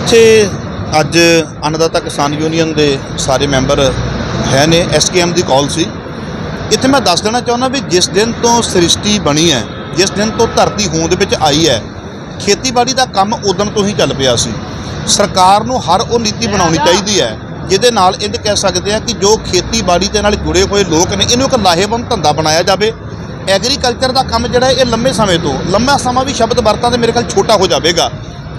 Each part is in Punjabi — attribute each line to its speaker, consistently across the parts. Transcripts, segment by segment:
Speaker 1: ਇੱਥੇ ਅੱਜ ਅੰਨਦਾਤਾ ਕਿਸਾਨ ਯੂਨੀਅਨ ਦੇ ਸਾਰੇ ਮੈਂਬਰ ਹੈ ਨੇ ਐਸਕੇਐਮ ਦੀ ਕਾਲ ਸੀ। ਇੱਥੇ ਮੈਂ ਦੱਸ ਦੇਣਾ ਚਾਹੁੰਦਾ ਵੀ ਜਿਸ ਦਿਨ ਤੋਂ ਸ੍ਰਿਸ਼ਟੀ ਬਣੀ ਹੈ ਜਿਸ ਦਿਨ ਤੋਂ ਧਰਤੀ ਹੋਂਦ ਵਿੱਚ ਆਈ ਹੈ ਖੇਤੀਬਾੜੀ ਦਾ ਕੰਮ ਉਦੋਂ ਤੋਂ ਹੀ ਚੱਲ ਪਿਆ ਸੀ। ਸਰਕਾਰ ਨੂੰ ਹਰ ਉਹ ਨੀਤੀ ਬਣਾਉਣੀ ਚਾਹੀਦੀ ਹੈ ਜਿਹਦੇ ਨਾਲ ਇਹ ਕਹਿ ਸਕਦੇ ਆ ਕਿ ਜੋ ਖੇਤੀਬਾੜੀ ਦੇ ਨਾਲ ਜੁੜੇ ਹੋਏ ਲੋਕ ਨੇ ਇਹਨੂੰ ਇੱਕ ਲਾਹੇਵੰਦ ਧੰਦਾ ਬਣਾਇਆ ਜਾਵੇ। ਐਗਰੀਕਲਚਰ ਦਾ ਕੰਮ ਜਿਹੜਾ ਇਹ ਲੰਮੇ ਸਮੇਂ ਤੋਂ ਲੰਮਾ ਸਮਾਂ ਵੀ ਸ਼ਬਦ ਵਰਤਾਂ ਤੇ ਮੇਰੇ ਖਿਆਲ ਛੋਟਾ ਹੋ ਜਾਵੇਗਾ।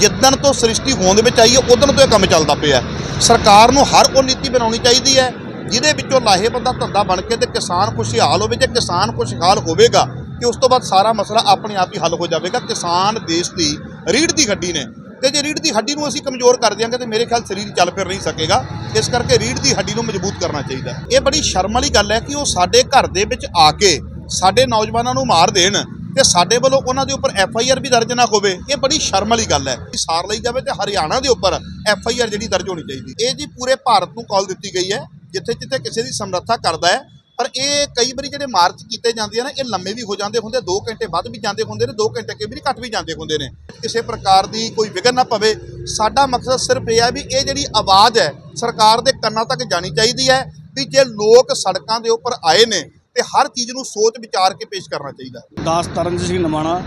Speaker 1: ਜਿੱਦਣ ਤੋਂ ਸ੍ਰਿਸ਼ਟੀ ਹੋਂਦ ਵਿੱਚ ਆਈ ਹੈ, ਉਦੋਂ ਤੋਂ ਇਹ ਕੰਮ ਚੱਲਦਾ ਪਿਆ ਸਰਕਾਰ ਨੂੰ ਹਰ ਉਹ ਨੀਤੀ ਬਣਾਉਣੀ ਚਾਹੀਦੀ ਹੈ, ਜਿਹਦੇ ਵਿੱਚੋਂ ਲਾਹੇਵੰਦਾ ਧੰਦਾ ਬਣ ਕੇ ਤੇ ਕਿਸਾਨ ਖੁਸ਼ਹਾਲ ਹੋਵੇ, ਜੇ ਕਿਸਾਨ ਖੁਸ਼ਹਾਲ ਹੋਵੇਗਾ, ਤੇ ਉਸ ਤੋਂ ਬਾਅਦ ਸਾਰਾ ਮਸਲਾ ਆਪਣੇ ਆਪ ਹੀ ਹੱਲ ਹੋ ਜਾਵੇਗਾ। ਕਿਸਾਨ ਦੇਸ਼ ਦੀ ਰੀੜ੍ਹ ਦੀ ਹੱਡੀ ਨੇ। ਤੇ ਜੇ ਰੀੜ੍ਹ ਦੀ ਹੱਡੀ ਨੂੰ ਅਸੀਂ ਕਮਜ਼ੋਰ ਕਰ ਦਿਆਂਗੇ, ਤੇ ਮੇਰੇ ਖਿਆਲ ਸਰੀਰ ਚੱਲ ਫਿਰ ਨਹੀਂ ਸਕੇਗਾ। ਇਸ ਕਰਕੇ ਰੀੜ੍ਹ ਦੀ ਹੱਡੀ ਨੂੰ ਮਜ਼ਬੂਤ ਕਰਨਾ ਚਾਹੀਦਾ ਇਹ ਬੜੀ ਸ਼ਰਮ ਵਾਲੀ ਗੱਲ ਹੈ ਕਿ ਉਹ ਸਾਡੇ ਘਰ ਦੇ ਵਿੱਚ ਆ ਕੇ ਸਾਡੇ ਨੌਜਵਾਨਾਂ ਨੂੰ ਮਾਰ ਦੇਣ ਤੇ ਸਾਡੇ ਵੱਲੋਂ ਉਹਨਾਂ ਦੇ ਉੱਪਰ ਐਫ ਆਈ ਆਰ ਵੀ ਦਰਜ ਨਾ ਹੋਵੇ, ਇਹ ਬੜੀ ਸ਼ਰਮ ਵਾਲੀ ਗੱਲ ਹੈ ਕਿ ਸਾਰ ਲਈ ਜਾਵੇ ਤੇ ਹਰਿਆਣਾ ਦੇ ਉੱਪਰ ਐਫ ਆਈ ਆਰ ਜਿਹੜੀ ਦਰਜ ਹੋਣੀ ਚਾਹੀਦੀ। ਇਹ ਜੀ ਪੂਰੇ ਭਾਰਤ ਨੂੰ ਕਾਲ ਦਿੱਤੀ ਗਈ ਹੈ, ਜਿੱਥੇ ਜਿੱਥੇ ਕਿਸੇ ਦੀ ਸਮਰੱਥਾ ਕਰਦਾ ਹੈ। ਪਰ ਇਹ ਕਈ ਵਾਰੀ ਜਿਹੜੇ ਮਾਰਚ ਕੀਤੇ ਜਾਂਦੇ ਆ ਨਾ, ਇਹ ਲੰਮੇ ਵੀ ਹੋ ਜਾਂਦੇ ਹੁੰਦੇ 2 ਘੰਟੇ ਵੱਧ ਵੀ ਜਾਂਦੇ ਹੁੰਦੇ ਨੇ 2 ਘੰਟੇ ਕਈ ਵਾਰੀ ਘੱਟ ਵੀ ਜਾਂਦੇ ਹੁੰਦੇ ਨੇ। ਕਿਸੇ ਪ੍ਰਕਾਰ ਦੀ ਕੋਈ ਵਿਘਨ ਨਾ ਪਵੇ। ਸਾਡਾ ਮਕਸਦ ਸਿਰਫ ਇਹ ਹੈ ਵੀ ਇਹ ਜਿਹੜੀ ਆਵਾਜ਼ ਹੈ, ਸਰਕਾਰ ਦੇ ਕੰਨਾਂ ਤੱਕ ਜਾਣੀ ਚਾਹੀਦੀ ਹੈ ਵੀ ਜੇ ਲੋਕ ਸੜਕਾਂ ਦੇ ਉੱਪਰ ਆਏ ਨੇ ਤੇ ਹਰ ਚੀਜ਼ ਨੂੰ ਸੋਚ ਵਿਚਾਰ ਕੇ ਪੇਸ਼ ਕਰਨਾ ਚਾਹੀਦਾ ਹੈ।
Speaker 2: ਦਾਸ ਤਰਨਜੀਤ ਸਿੰਘ ਨਮਾਣਾ,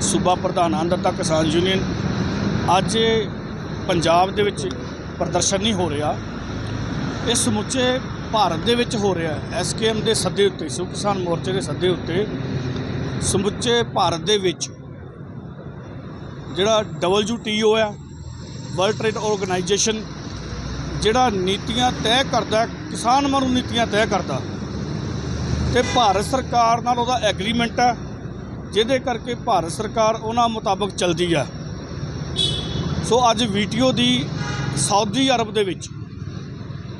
Speaker 2: ਸੂਬਾ ਪ੍ਰਧਾਨ ਅੰਦਰਤਾ ਕਿਸਾਨ ਯੂਨੀਅਨ। ਅੱਜ ਪੰਜਾਬ ਦੇ ਵਿੱਚ ਪ੍ਰਦਰਸ਼ਨ ਨਹੀਂ ਹੋ ਰਿਹਾ। ਇਹ ਸਮੁੱਚੇ ਭਾਰਤ ਦੇ ਵਿੱਚ ਹੋ ਰਿਹਾ ਹੈ। ਐਸਕੇਐਮ ਦੇ ਸੱਦੇ ਉੱਤੇ ਸੁ ਕਿਸਾਨ ਮੋਰਚੇ ਦੇ ਸੱਦੇ ਉੱਤੇ ਸਮੁੱਚੇ ਭਾਰਤ ਦੇ ਵਿੱਚ ਜਿਹੜਾ WTO ਆ ਵਰਲਡ ਟ੍ਰੇਡ ਆਰਗੇਨਾਈਜੇਸ਼ਨ ਜਿਹੜਾ ਨੀਤੀਆਂ ਤੈਅ ਕਰਦਾ, ਕਿਸਾਨ ਮਰੂ ਨੀਤੀਆਂ ਤੈਅ ਕਰਦਾ ਤੇ ਭਾਰਤ ਸਰਕਾਰ ਨਾਲ ਉਹਦਾ ਐਗਰੀਮੈਂਟ ਹੈ ਜਿਹਦੇ ਕਰਕੇ ਭਾਰਤ ਸਰਕਾਰ ਉਹਨਾਂ ਮੁਤਾਬਕ ਚੱਲਦੀ ਹੈ ਸੋ ਅੱਜ ਵੀਟੀਓ ਦੀ ਸਾਊਦੀ ਅਰਬ ਦੇ ਵਿੱਚ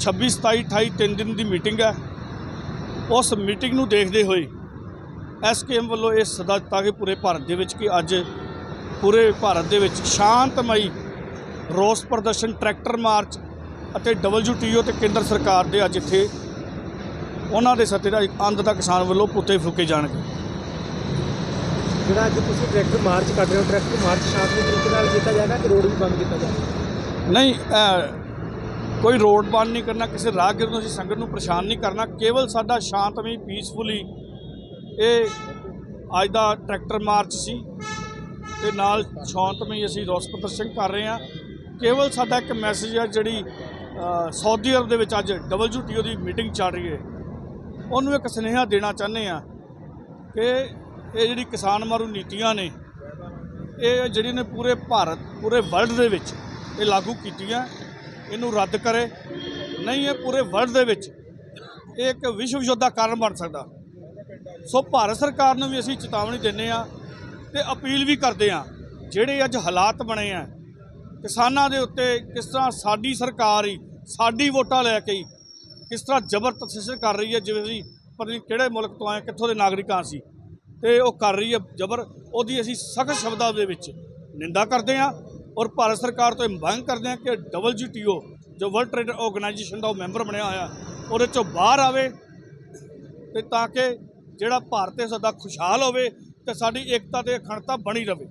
Speaker 2: 26 27 28 ਤਿੰਨ ਦਿਨ ਦੀ ਮੀਟਿੰਗ ਹੈ ਉਸ ਮੀਟਿੰਗ ਨੂੰ ਦੇਖਦੇ ਹੋਏ ਐਸਕੇਐਮ ਵੱਲੋਂ ਇਹ ਸੱਦਾ ਦਿੱਤਾ ਕਿ ਪੂਰੇ ਭਾਰਤ ਦੇ ਵਿੱਚ ਕਿ ਅੱਜ ਪੂਰੇ ਭਾਰਤ ਦੇ ਵਿੱਚ ਸ਼ਾਂਤਮਈ ਰੋਸ ਪ੍ਰਦਰਸ਼ਨ, ਟਰੈਕਟਰ ਮਾਰਚ ਅਤੇ WTO ਤੇ ਕੇਂਦਰ ਸਰਕਾਰ ਦੇ ਅੱਜ ਇੱਥੇ ਉਹਨਾਂ ਦੇ ਸੱਤੇ ਦਾ ਅੰਦ ਦਾ ਕਿਸਾਨ ਵੱਲੋਂ ਪੁੱਤੇ ਫੂਕੇ ਜਾਣਗੇ।
Speaker 3: ਜਿਹੜਾ ਅੱਜ ਤੁਸੀਂ ਟਰੈਕਟਰ ਮਾਰਚ ਕਰ ਰਹੇ ਹੋ ਟਰੈਕਟਰ ਮਾਰਚ ਸ਼ਾਂਤਮਈ ਤਰੀਕੇ ਨਾਲ ਕੀਤਾ ਜਾਏਗਾ ਕਿ ਰੋਡ ਵੀ ਬੰਦ ਕੀਤਾ ਜਾਏਗਾ?
Speaker 2: ਨਹੀਂ ਕੋਈ ਰੋਡ ਬੰਦ ਨਹੀਂ ਕਰਨਾ ਕਿਸੇ ਰਾਹਗੀਰ ਨੂੰ ਅਸੀਂ ਸੰਗਤ ਨੂੰ ਪਰੇਸ਼ਾਨ ਨਹੀਂ ਕਰਨਾ। ਕੇਵਲ ਸਾਡਾ ਸ਼ਾਂਤਮਈ ਪੀਸਫੁਲੀ ਇਹ ਅੱਜ ਦਾ ਟਰੈਕਟਰ ਮਾਰਚ ਸੀ ਤੇ ਨਾਲ ਸ਼ਾਂਤਮਈ ਅਸੀਂ ਰੋਸ ਪ੍ਰਦਰਸ਼ਨ ਕਰ ਰਹੇ ਹਾਂ। ਕੇਵਲ ਸਾਡਾ ਇੱਕ ਮੈਸੇਜ ਹੈ ਜਿਹੜੀ ਸਾਊਦੀ ਅਰਬ ਦੇ ਵਿੱਚ ਅੱਜ WTO ਦੀ ਮੀਟਿੰਗ ਚੱਲ ਰਹੀ ਹੈ। ਉਹਨੂੰ ਇੱਕ ਸੁਨੇਹਾ ਦੇਣਾ ਚਾਹੁੰਦੇ ਆ ਕਿ ਇਹ ਜਿਹੜੀ ਕਿਸਾਨ ਮਾਰੂ ਨੀਤੀਆਂ ਨੇ, ਇਹ ਜਿਹੜੀ ਨੇ ਪੂਰੇ ਭਾਰਤ, ਪੂਰੇ ਵਰਲਡ ਦੇ ਵਿੱਚ ਇਹ ਲਾਗੂ ਕੀਤੀਆਂ, ਇਹਨੂੰ ਰੱਦ ਕਰੇ। ਨਹੀਂ, ਇਹ ਪੂਰੇ ਵਰਲਡ ਦੇ ਵਿੱਚ ਇਹ ਇੱਕ ਵਿਸ਼ਵ ਯੁੱਧ ਦਾ ਕਾਰਨ ਬਣ ਸਕਦਾ। ਸੋ ਭਾਰਤ ਸਰਕਾਰ ਨੂੰ ਵੀ ਅਸੀਂ ਚੇਤਾਵਨੀ ਦਿੰਦੇ ਆ ਤੇ ਅਪੀਲ ਵੀ ਕਰਦੇ ਆ ਜਿਹੜੇ ਅੱਜ ਹਾਲਾਤ ਬਣੇ ਆ, ਕਿਸਾਨਾਂ ਦੇ ਉੱਤੇ ਕਿਸ ਤਰ੍ਹਾਂ ਸਾਡੀ ਸਰਕਾਰ ਹੀ ਸਾਡੀ ਵੋਟਾਂ ਲੈ ਕੇ ਹੀ ਕਿਸ ਤਰ੍ਹਾਂ ਜ਼ਬਰ ਤਸੱਸਰ ਕਰ ਰਹੀ ਹੈ, ਜਿਵੇਂ ਅਸੀਂ ਪਤਾ ਨਹੀਂ ਕਿਹੜੇ ਮੁਲਕ ਤੋਂ ਆਏ, ਕਿੱਥੋਂ ਦੇ ਨਾਗਰਿਕਾਂ ਸੀ ਤੇ ਉਹ ਕਰ ਰਹੀ ਹੈ ਜ਼ਬਰ। ਉਹਦੀ ਅਸੀਂ ਸਖਤ ਸ਼ਬਦਾਂ ਦੇ ਵਿੱਚ ਨਿੰਦਾ ਕਰਦੇ ਹਾਂ ਔਰ ਭਾਰਤ ਸਰਕਾਰ ਤੋਂ ਇਹ ਮੰਗ ਕਰਦੇ ਹਾਂ ਕਿ WTO ਜੋ ਵਰਲਡ ਟ੍ਰੇਡ ਆਰਗੇਨਾਈਜੇਸ਼ਨ ਦਾ ਉਹ ਮੈਂਬਰ ਬਣਿਆ ਹੋਇਆ, ਉਹਦੇ ਚੋਂ ਬਾਹਰ ਆਵੇ ਤੇ ਤਾਂ ਕਿ ਜਿਹੜਾ ਭਾਰਤ ਹੈ, ਸਾਡਾ ਖੁਸ਼ਹਾਲ ਹੋਵੇ ਤੇ ਸਾਡੀ ਏਕਤਾ ਤੇ ਅਖੰਡਤਾ ਬਣੀ ਰਹੇ